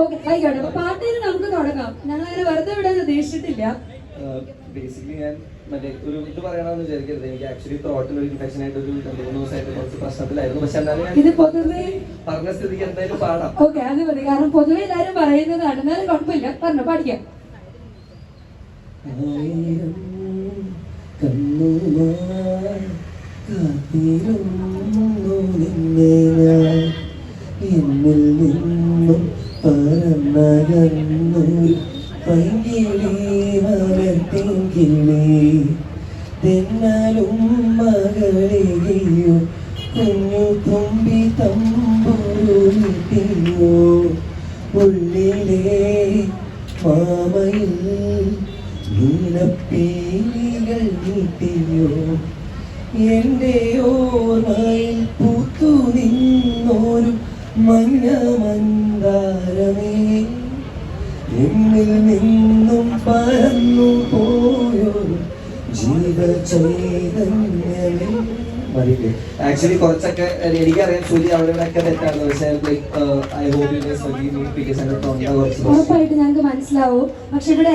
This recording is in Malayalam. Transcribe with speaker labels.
Speaker 1: ഓക്കെ ആയിക്കോട്ടെ അപ്പൊ നമുക്ക് തുടങ്ങാം. ഞങ്ങൾ അങ്ങനെ വെറുതെ വിടാൻ ഉദ്ദേശിച്ചിട്ടില്ല.
Speaker 2: ബേസിക്കലി ഞാൻ മറ്റേ ഒരു ഇത് പറയണമെന്ന് വിചാരിക്കരുത്. എനിക്ക് ആക്ച്വലി ത്രോട്ടിൽ ഒരു ഇൻഫെക്ഷൻ ആയിട്ട് ഒരു രണ്ട് മൂന്ന് ദിവസമായിട്ട് കുറച്ച് പ്രശ്നത്തിലായിരുന്നു. പക്ഷെ എന്നാലും
Speaker 1: ഇത് പൊതുവേ
Speaker 2: പറഞ്ഞ സ്ഥിതിക്ക് എന്തായാലും പാടാം.
Speaker 1: ഓക്കെ അത് മതി. കാരണം പൊതുവെ എല്ലാരും പറയുന്നതാണ്. എന്നാലും കുഴപ്പമില്ല. പറഞ്ഞു പാടിക്കാം
Speaker 2: ആയിരം കണ്ണുമായി കാത്തിരുന്നു നിന്നെ ഞാൻ. എന്നിൽ നിന്നും പറന്നകന്നു പൈകിളി മലർത്തിങ്കിളി തെന്നാലും മകളെയോ കുഞ്ഞു തുമ്പി തമ്പുരുട്ടിയോ ഉള്ളിലെ മാമയിൽ നീലപ്പീലികൾ നീട്ടിയോ എന്റെ ഓർമ്മയിൽ പൂത്തു നിന്നോരും മഞ്ഞ മന്ദാരമേ എന്നിൽ നിന്നും പറന്നു പോയൊരു ആക്ച്വലി കുറച്ചൊക്കെ എനിക്കറിയാം സൂര്യ അവിടെ ഒക്കെ തെറ്റാണ് പക്ഷേ ലൈക്ക് ഐ ഹോപ്പ്
Speaker 1: ഞങ്ങൾക്ക് മനസ്സിലാവും. പക്ഷെ ഇവിടെ